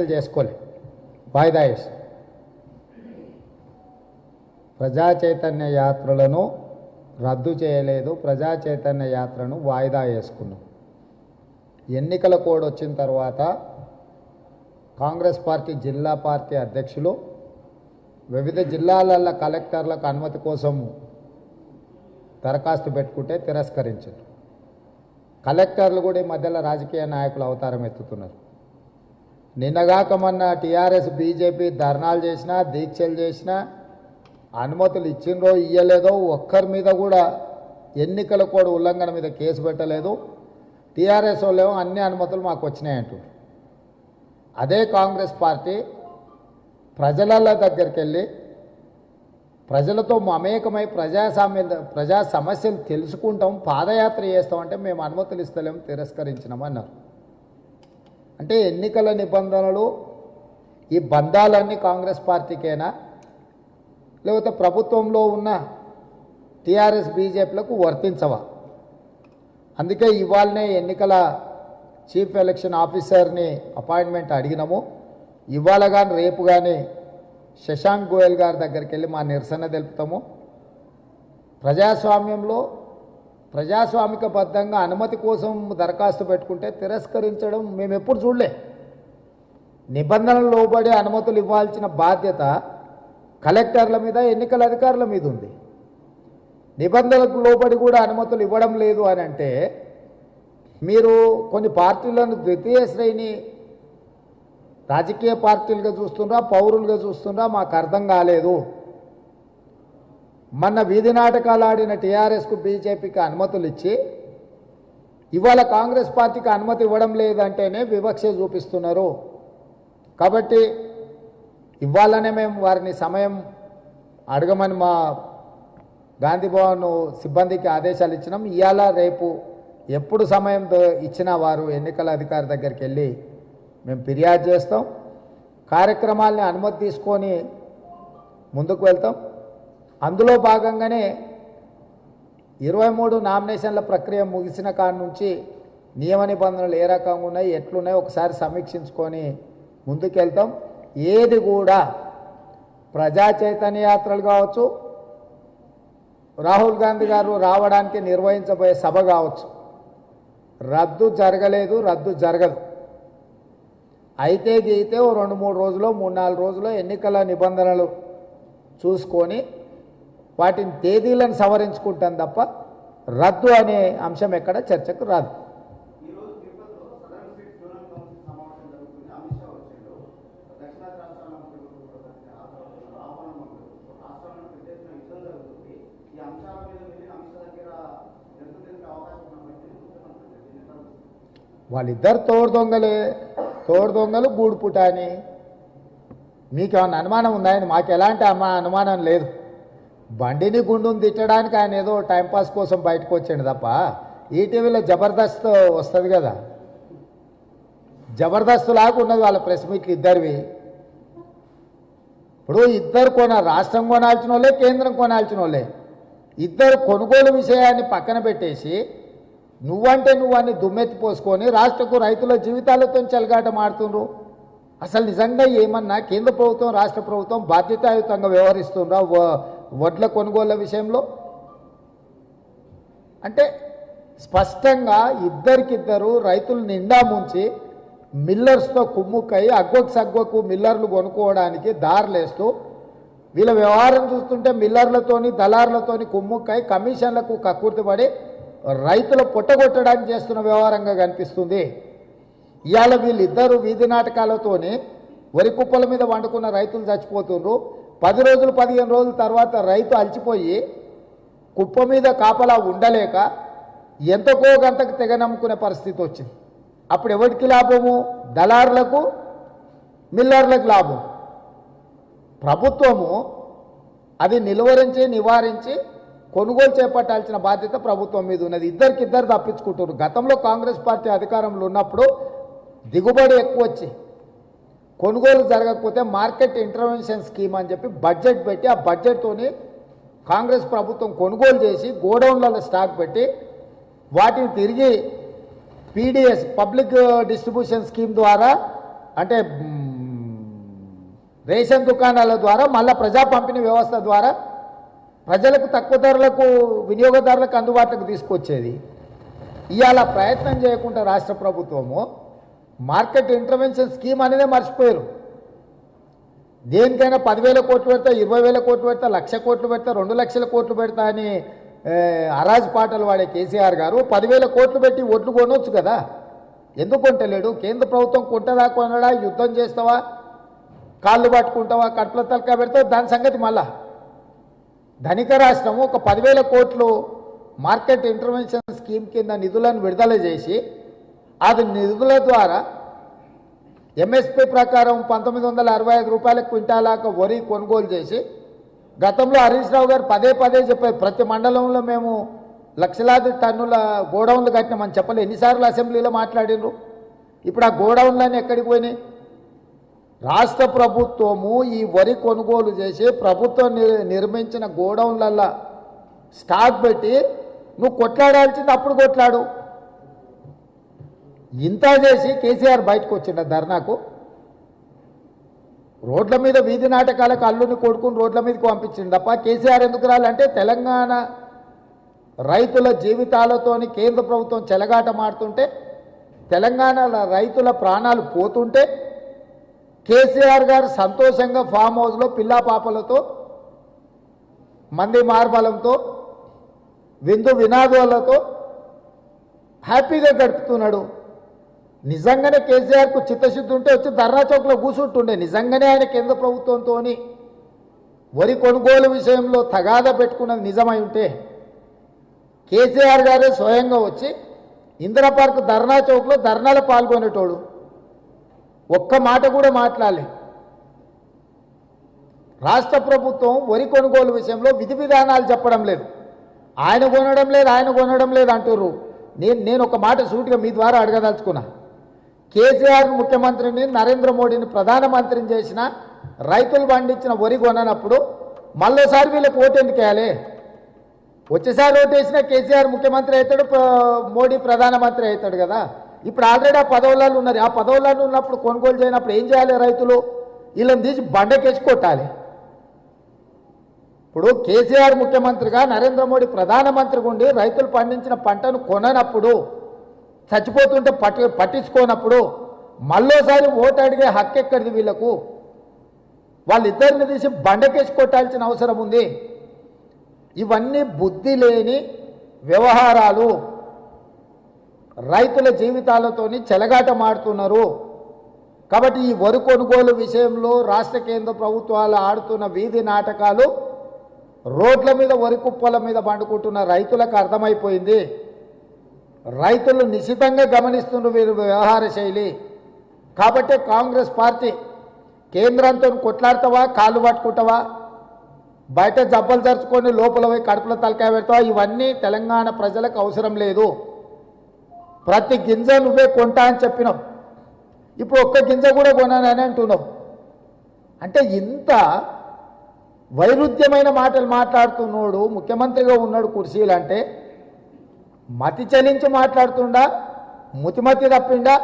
చేసుకోలే. వాయిదా వేసి. ప్రజా చైతన్య యాత్రలను రద్దు చేయలేదు. ప్రజా చైతన్య యాత్రను వాయిదా వేసుకున్నాం. ఎన్నికల కోడ్ వచ్చిన తర్వాత కాంగ్రెస్ పార్టీ జిల్లా పార్టీ అధ్యక్షులు వివిధ జిల్లాల కలెక్టర్లకు అనుమతి కోసం దరఖాస్తు పెట్టుకుంటే తిరస్కరించారు. కలెక్టర్లు కూడా ఈ మధ్యలో రాజకీయ నాయకులు అవతారం ఎత్తుతున్నారు. నిన్నగాక మొన్న టీఆర్ఎస్ బీజేపీ ధర్నాలు చేసినా దీక్షలు చేసినా అనుమతులు ఇచ్చిండ్రో ఇయ్యలేదో ఒక్కరి మీద కూడా ఎన్నికల కోడ్ ఉల్లంఘన మీద కేసు పెట్టలేదు. టీఆర్ఎస్ వాళ్ళేమో అన్ని అనుమతులు మాకు వచ్చినాయంటారు అదే కాంగ్రెస్ పార్టీ ప్రజల దగ్గరికి వెళ్ళి ప్రజలతో మమేకమై ప్రజాస్వామ్య ప్రజా సమస్యలు తెలుసుకుంటాం పాదయాత్ర చేస్తామంటే మేము అనుమతులు ఇస్తలేము తిరస్కరించినాం అన్నారు. అంటే ఎన్నికల నిబంధనలు ఈ బంధాలన్నీ కాంగ్రెస్ పార్టీకేనా? లేకపోతే ప్రభుత్వంలో ఉన్న టీఆర్ఎస్ బీజేపీలకు వర్తించవా? అందుకే ఇవాళనే ఎన్నికల చీఫ్ ఎలక్షన్ ఆఫీసర్ని అపాయింట్మెంట్ అడిగినాము. ఇవాళ కానీ రేపు కానీ శశాంక్ గోయల్ గారి దగ్గరికి వెళ్ళి మా నిరసన తెలుపుతాము. ప్రజాస్వామ్యంలో ప్రజాస్వామికబద్ధంగా అనుమతి కోసం దరఖాస్తు పెట్టుకుంటే తిరస్కరించడం మేము ఎప్పుడు చూడలే. నిబంధనలు లోబడి అనుమతులు ఇవ్వాల్సిన బాధ్యత కలెక్టర్ల మీద ఎన్నికల అధికారుల మీద ఉంది. నిబంధనలకు లోబడి కూడా అనుమతులు ఇవ్వడం లేదు అని అంటే మీరు కొన్ని పార్టీలను ద్వితీయ శ్రేణి రాజకీయ పార్టీలుగా చూస్తుండ్రా పౌరులుగా చూస్తుండ్రా మాకు అర్థం కాలేదు. మొన్న వీధి నాటకాలు ఆడిన టీఆర్ఎస్కు బీజేపీకి అనుమతులు ఇచ్చి ఇవాళ కాంగ్రెస్ పార్టీకి అనుమతి ఇవ్వడం లేదంటేనే వివక్ష చూపిస్తున్నారు. కాబట్టి ఇవ్వాలనే మేము వారిని సమయం అడగమని మా గాంధీ భవన్ సిబ్బందికి ఆదేశాలు ఇచ్చినాం. ఇవాళ రేపు ఎప్పుడు సమయం దో- ఇచ్చినా వారు ఎన్నికల అధికారి దగ్గరికి వెళ్ళి మేము ఫిర్యాదు చేస్తాం. కార్యక్రమాల్ని అనుమతి తీసుకొని ముందుకు వెళ్తాం. అందులో భాగంగానే ఇరవై మూడు నామినేషన్ల ప్రక్రియ ముగిసిన కాడ నుంచి నియమ నిబంధనలు ఏ రకంగా ఉన్నాయి ఎట్లున్నాయి ఒకసారి సమీక్షించుకొని ముందుకెళ్తాం. ఏది కూడా ప్రజా చైతన్య యాత్రలు కావచ్చు రాహుల్ గాంధీ గారు రావడానికి నిర్వహించబోయే సభ కావచ్చు. రద్దు జరగలేదు రద్దు జరగదు. అయితే గీతే ఓ రెండు మూడు రోజులు మూడు నాలుగు రోజులు ఎన్నికల నిబంధనలు చూసుకొని వాటిని తేదీలను సవరించుకుంటాం తప్ప రద్దు అనే అంశం ఎక్కడ చర్చకు రాదు? వాళ్ళిద్దరు తోడు దొంగలే. తోడు దొంగలు గూడు పుటాని మీకు ఏమన్నా అనుమానం ఉందా? మాకు ఎలాంటి అనుమానం లేదు. బండిని గుండుని తిట్టడానికి ఆయన ఏదో టైంపాస్ కోసం బయటకు వచ్చాడు తప్ప ఈటీవీలో జబర్దస్త్ వస్తుంది కదా. జబర్దస్త్ లాగా ఉన్నది వాళ్ళ ప్రెస్ మీట్లు ఇద్దరివి. ఇప్పుడు ఇద్దరు కొన రాష్ట్రం కొనాల్సిన వాళ్ళే కేంద్రం కొనాల్సిన వాళ్ళే. ఇద్దరు కొనుగోలు విషయాన్ని పక్కన పెట్టేసి నువ్వంటే నువ్వు అని దుమ్మెత్తి పోసుకొని రాష్ట్రకు రైతుల జీవితాలతో చెలగాట మాడుతుండ్రు అసలు నిజంగా ఏమన్నా కేంద్ర ప్రభుత్వం రాష్ట్ర ప్రభుత్వం బాధ్యతాయుతంగా వ్యవహరిస్తుండ్రా? వడ్ల కొనుగోళ్ళ విషయంలో? అంటే స్పష్టంగా ఇద్దరికిద్దరు రైతులు నిండా ముంచి మిల్లర్స్తో కుమ్ముక్కై అగ్గొకు సగ్గొకు మిల్లర్లు కొనుక్కోవడానికి దారులేస్తూ వీళ్ళ వ్యవహారం చూస్తుంటే మిల్లర్లతోని దళారులతోని కుమ్ముక్కై కమిషన్లకు కక్కుర్తిపడి రైతులు పొట్టగొట్టడానికి చేస్తున్న వ్యవహారంగా కనిపిస్తుంది. ఇవాళ వీళ్ళిద్దరూ వీధి నాటకాలతోని వరి కుప్పల మీద వండుకున్న రైతులు చచ్చిపోతుండ్రు. పది రోజులు పదిహేను రోజుల తర్వాత రైతు అలసిపోయి కుప్ప మీద కాపలా ఉండలేక ఎంతకో గంతకు తెగ నమ్ముకునే పరిస్థితి వచ్చింది. అప్పుడు ఎవరికి లాభము? దళారులకు మిల్లర్లకు లాభం. ప్రభుత్వము అది నిలువరించి నివారించి కొనుగోలు చేపట్టాల్సిన బాధ్యత ప్రభుత్వం మీద ఉన్నది. ఇద్దరికి ఇద్దరు తప్పించుకుంటున్నారు. గతంలో కాంగ్రెస్ పార్టీ అధికారంలో ఉన్నప్పుడు దిగుబడి ఎక్కువ వచ్చి కొనుగోలు జరగకపోతే మార్కెట్ ఇంటర్వెన్షన్ స్కీమ్ అని చెప్పి బడ్జెట్ పెట్టి ఆ బడ్జెట్తోని కాంగ్రెస్ ప్రభుత్వం కొనుగోలు చేసి గోడౌన్లలో స్టాక్ పెట్టి వాటిని తిరిగి పీడిఎస్ పబ్లిక్ డిస్ట్రిబ్యూషన్ స్కీమ్ ద్వారా అంటే రేషన్ దుకాణాల ద్వారా మళ్ళా ప్రజా పంపిణీ వ్యవస్థ ద్వారా ప్రజలకు తక్కువ ధరలకు వినియోగదారులకు అందుబాటులోకి తీసుకొచ్చేది. ఇవాళ ప్రయత్నం చేయకుండా రాష్ట్ర ప్రభుత్వము మార్కెట్ ఇంటర్వెన్షన్ స్కీమ్ అనేదే మర్చిపోయారు. దేనికైనా పదివేల కోట్లు పెడతా ఇరవై వేల కోట్లు పెడతా లక్ష కోట్లు పెడతా రెండు లక్షల కోట్లు పెడతా అని ఏ, అరాజ్ పాటలు వాడే కేసీఆర్ గారు పదివేల కోట్లు పెట్టి ఓట్లు కొనవచ్చు కదా. ఎందుకు కొంటలేడు కేంద్ర ప్రభుత్వం కొంటదా కొనడా యుద్ధం చేస్తావా? కాళ్ళు పట్టుకుంటావా కట్ల తలకా పెడతావు? దాని సంగతి మళ్ళా. ధనిక రాష్ట్రం ఒక పదివేల కోట్లు మార్కెట్ ఇంటర్వెన్షన్ స్కీమ్ కింద నిధులను విడుదల చేసి అది నిధుల ద్వారా ఎంఎస్పి ప్రకారం పంతొమ్మిది వందల అరవై ఐదు రూపాయల క్వింటాలాక వరి కొనుగోలు చేసి గతంలో హరీష్ రావు గారు పదే పదే చెప్పారు ప్రతి మండలంలో మేము లక్షలాది టన్నుల గోడౌన్లు కట్టినామని చెప్పలేదు ఎన్నిసార్లు అసెంబ్లీలో మాట్లాడినరు ఇప్పుడు ఆ గోడౌన్లన్నీ ఎక్కడికి పోయినాయి? రాష్ట్ర ప్రభుత్వము ఈ వరి కొనుగోలు చేసి ప్రభుత్వం నిర్మించిన గోడౌన్లల్లో స్టాక్ పెట్టి నువ్వు కొట్లాడాల్సింది అప్పుడు కొట్లాడు. ఇంత చేసి కేసీఆర్ బయటకు వచ్చిండ ధర్నాకు రోడ్ల మీద వీధి నాటకాలకు అల్లుని కొడుకుని రోడ్ల మీదకి పంపించింది తప్ప కేసీఆర్ ఎందుకు రాలంటే తెలంగాణ రైతుల జీవితాలతోని కేంద్ర ప్రభుత్వం చెలగాట మాడుతుంటే తెలంగాణ రైతుల ప్రాణాలు పోతుంటే కేసీఆర్ గారు సంతోషంగా ఫామ్ హౌస్లో పిల్లా పాపలతో మంది మార్బలంతో విందు వినాదాలతో హ్యాపీగా గడుపుతున్నాడు. నిజంగానే కేసీఆర్కు చిత్తశుద్ధి ఉంటే వచ్చి ధర్నా చౌక్లో కూర్చుంటుండే నిజంగానే ఆయన కేంద్ర ప్రభుత్వంతో వరి కొనుగోలు విషయంలో తగాద పెట్టుకున్నది నిజమై ఉంటే కేసీఆర్ గారే స్వయంగా వచ్చి ఇందిరా పార్క్ ధర్నా చౌక్లో ధర్నాలో పాల్గొనేటోడు. ఒక్క మాట కూడా మాట్లాడలే. రాష్ట్ర ప్రభుత్వం వరి కొనుగోలు విషయంలో విధి విధానాలు చెప్పడం లేదు. ఆయన కొనడం లేదు ఆయన కొనడం లేదు అంటుర్రు. నేను నేను ఒక మాట సూటిగా మీ ద్వారా అడగదలుచుకున్నా. కేసీఆర్ ముఖ్యమంత్రిని నరేంద్ర మోడీని ప్రధానమంత్రిని చేసిన రైతులు పండించిన వరి కొననప్పుడు మళ్ళీసారి వీళ్ళకి ఓటు ఎందుకు వేయాలి? వచ్చేసారి ఓటు వేసినా కేసీఆర్ ముఖ్యమంత్రి అవుతాడు మోడీ ప్రధానమంత్రి అవుతాడు కదా. ఇప్పుడు ఆల్రెడీ ఆ పదవులలో ఉన్నారు ఆ పదవులలో ఉన్నప్పుడు కొనుగోలు చేయనప్పుడు ఏం చేయాలి రైతులు? వీళ్ళని తీసి బండకేసి కొట్టాలి. ఇప్పుడు కేసీఆర్ ముఖ్యమంత్రిగా నరేంద్ర మోడీ ప్రధానమంత్రిగా ఉండి రైతులు పండించిన పంటను కొననప్పుడు చచ్చిపోతుంటే పట్టి పట్టించుకోనప్పుడు మళ్ళోసారి ఓటు అడిగే హక్కు ఎక్కడిది వీళ్ళకు? వాళ్ళిద్దరిని తీసి బండకేసి కొట్టాల్సిన అవసరం ఉంది. ఇవన్నీ బుద్ధి లేని వ్యవహారాలు. రైతుల జీవితాలతోని చెలగాటమాడుతున్నారు. కాబట్టి ఈ వరి కొనుగోలు విషయంలో రాష్ట్ర కేంద్ర ప్రభుత్వాలు ఆడుతున్న వీధి నాటకాలు రోడ్ల మీద వరి కుప్పల మీద పండుకుంటున్న రైతులకు అర్థమైపోయింది. రైతులు నిశితంగా గమనిస్తున్న వీరి వ్యవహార శైలి. కాబట్టి కాంగ్రెస్ పార్టీ కేంద్రంతో కొట్లాడతావా కాళ్ళు పట్టుకుంటావా? బయట జబ్బలు జరుచుకొని లోపల పోయి కడుపులో తలకాయ పెడతావా? ఇవన్నీ తెలంగాణ ప్రజలకు అవసరం లేదు. ప్రతి గింజ నువ్వే కొంటా అని చెప్పినాం. ఇప్పుడు ఒక్క గింజ కూడా కొనానని అంటున్నావు అంటే ఇంత వైరుధ్యమైన మాటలు మాట్లాడుతున్నాడు ముఖ్యమంత్రిగా ఉన్నాడు కుర్చీలు అంటే మతి చలించి మాట్లాడుతుండా ముతిమతి తప్పిండా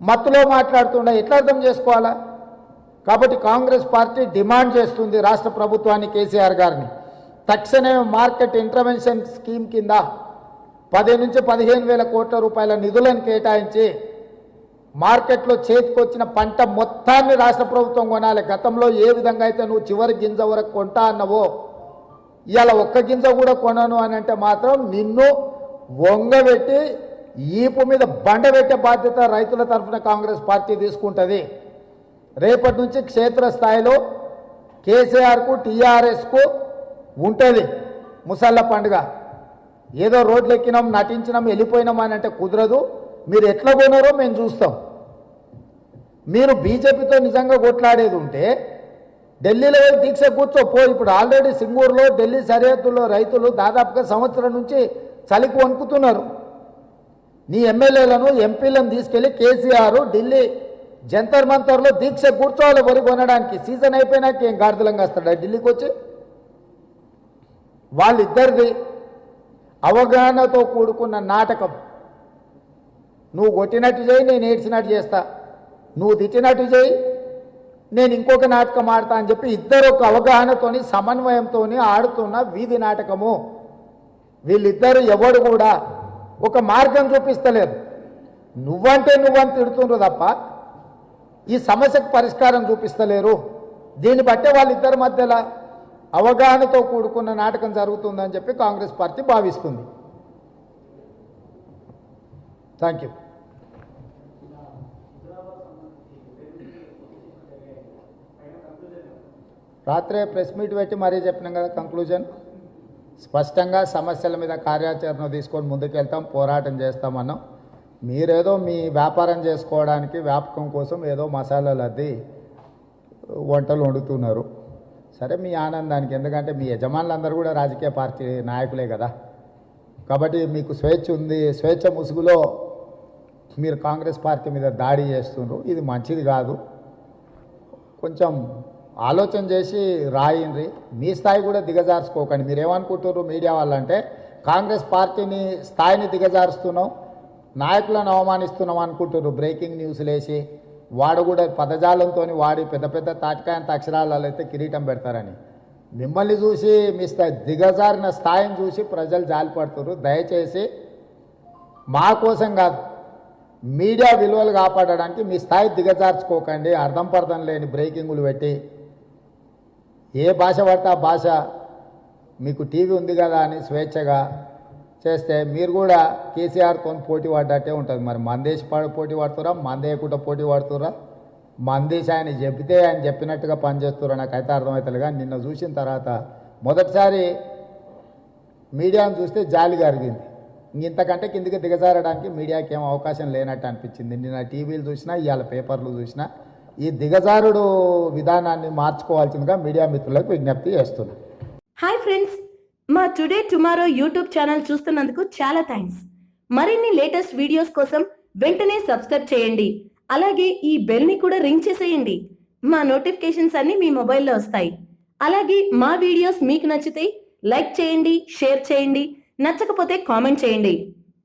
మత్తులో మాట్లాడుతుండా ఎట్లా అర్థం చేసుకోవాలా? కాబట్టి కాంగ్రెస్ పార్టీ డిమాండ్ చేస్తుంది రాష్ట్ర ప్రభుత్వాన్ని కేసీఆర్ గారిని. తక్షణమే మార్కెట్ ఇంటర్వెన్షన్ స్కీమ్ కింద పది నుంచి పదిహేను వేల కోట్ల రూపాయల నిధులను కేటాయించి మార్కెట్లో చేతికొచ్చిన పంట మొత్తాన్ని రాష్ట్ర ప్రభుత్వం కొనాలి. గతంలో ఏ విధంగా అయితే నువ్వు చివరి గింజ వరకు కొంటా అన్నవో ఇవాళ ఒక్క గింజ కూడా కొనను అని అంటే మాత్రం నిన్ను వంగబెట్టి ఈపు మీద బండ పెట్టే బాధ్యత రైతుల తరఫున కాంగ్రెస్ పార్టీ తీసుకుంటుంది. రేపటి నుంచి క్షేత్రస్థాయిలో కేసీఆర్కు టీఆర్ఎస్కు ఉంటుంది ముసళ్ళ పండుగ. ఏదో రోడ్లు ఎక్కినాం నటించినాం వెళ్ళిపోయినాం అని అంటే కుదరదు. మీరు ఎట్లా పోయినారో మేము చూస్తాం. మీరు బీజేపీతో నిజంగా కొట్లాడేది ఉంటే ఢిల్లీలో దీక్ష కూర్చో పో. ఇప్పుడు ఆల్రెడీ సింగూరులో ఢిల్లీ సరిహద్దులో రైతులు దాదాపుగా సంవత్సరం నుంచి చలికి వణుకుతున్నారు. నీ ఎమ్మెల్యేలను ఎంపీలను తీసుకెళ్ళి కేసీఆర్ ఢిల్లీ జంతర్ మంతర్లో దీక్ష కూర్చోవాలి వరి కొనడానికి. సీజన్ అయిపోయినాక ఏం గార్దలంగా వస్తాడా ఢిల్లీకి వచ్చి? వాళ్ళిద్దరిది అవగాహనతో కూడుకున్న నాటకం. నువ్వు కొట్టినట్టు చేయి నేను ఏడ్చినట్టు చేస్తా. నువ్వు తిట్టినట్టు చేయి నేను ఇంకొక నాటకం ఆడతా అని చెప్పి ఇద్దరు ఒక అవగాహనతోని సమన్వయంతో ఆడుతున్న వీధి నాటకము. వీళ్ళిద్దరు ఎవడు కూడా ఒక మార్గం చూపిస్తలేరు. నువ్వంటే నువ్వని తిడుతుండ్రు తప్ప ఈ సమస్యకు పరిష్కారం చూపిస్తలేరు. దీన్ని బట్టే వాళ్ళిద్దరి మధ్యలో అవగాహనతో కూడుకున్న నాటకం జరుగుతుందని చెప్పి కాంగ్రెస్ పార్టీ భావిస్తుంది. థ్యాంక్ యూ రాత్రే ప్రెస్ మీట్ పెట్టి మరీ చెప్పినాం కదా కంక్లూజన్ స్పష్టంగా సమస్యల మీద కార్యాచరణ తీసుకొని ముందుకెళ్తాం పోరాటం చేస్తామన్నాం మీరేదో మీ వ్యాపారం చేసుకోవడానికి వ్యాపకం కోసం ఏదో మసాలాలు అద్ది వంటలు వండుతున్నారు. సరే మీ ఆనందానికి ఎందుకంటే మీ యజమానులందరూ కూడా రాజకీయ పార్టీ నాయకులే కదా. కాబట్టి మీకు స్వేచ్ఛ ఉంది స్వేచ్ఛ ముసుగులో మీరు కాంగ్రెస్ పార్టీ మీద దాడి చేస్తుండ్రు ఇది మంచిది కాదు. కొంచెం ఆలోచన చేసి రాయండి. మీ స్థాయి కూడా దిగజార్చుకోకండి. మీరు ఏమనుకుంటున్నారు మీడియా వాళ్ళంటే కాంగ్రెస్ పార్టీని స్థాయిని దిగజారుస్తున్నాం నాయకులను అవమానిస్తున్నాం అనుకుంటున్నారు. బ్రేకింగ్ న్యూస్లు వేసి వాడు కూడా పదజాలంతో వాడి పెద్ద పెద్ద తాటికాయంత అక్షరాలలో అయితే కిరీటం పెడతారని. మిమ్మల్ని చూసి మీ స్థాయి దిగజారిన స్థాయిని చూసి ప్రజలు జాలిపడుతున్నారు. దయచేసి మా కోసం కాదు మీడియా విలువలు కాపాడడానికి మీ స్థాయి దిగజార్చుకోకండి. అర్థం పర్థం లేని బ్రేకింగులు పెట్టి ఏ భాష పడితే ఆ భాష మీకు టీవీ ఉంది కదా అని స్వేచ్ఛగా చేస్తే మీరు కూడా కేసీఆర్తో పోటీ పడ్డట్టే ఉంటుంది. మరి మందేసి పాడు పోటీ పడుతురా మందేయకుండా పోటీ పడుతురా మందేసి ఆయన చెబితే ఆయన చెప్పినట్టుగా పనిచేస్తురా నాకైతే అర్థమవుతుంది కానీ నిన్న చూసిన తర్వాత మొదటిసారి మీడియాను చూస్తే జాలి కరిగింది ఇంతకంటే కిందికి దిగజారడానికి మీడియాకి ఏం అవకాశం లేనట్టు అనిపించింది. నిన్న టీవీలు చూసినా ఇవాళ పేపర్లు చూసినా ఈ దిగజారుడు విధానాన్ని మార్చుకోవాల్సిందిగా మీడియా మిత్రులకు విజ్ఞప్తి చేస్తున్నాను హాయ్ ఫ్రెండ్స్ మా టుడే టుమారో యూట్యూబ్ ఛానల్ చూస్తున్నందుకు చాలా థ్యాంక్స్ మరిన్ని లేటెస్ట్ వీడియోస్ కోసం వెంటనే సబ్స్క్రైబ్ చేయండి. అలాగే ఈ బెల్ని కూడా రింగ్ చేసేయండి. మా నోటిఫికేషన్స్ అన్ని మీ మొబైల్లో వస్తాయి. అలాగే మా వీడియోస్ మీకు నచ్చితే లైక్ చేయండి షేర్ చేయండి నచ్చకపోతే కామెంట్ చేయండి.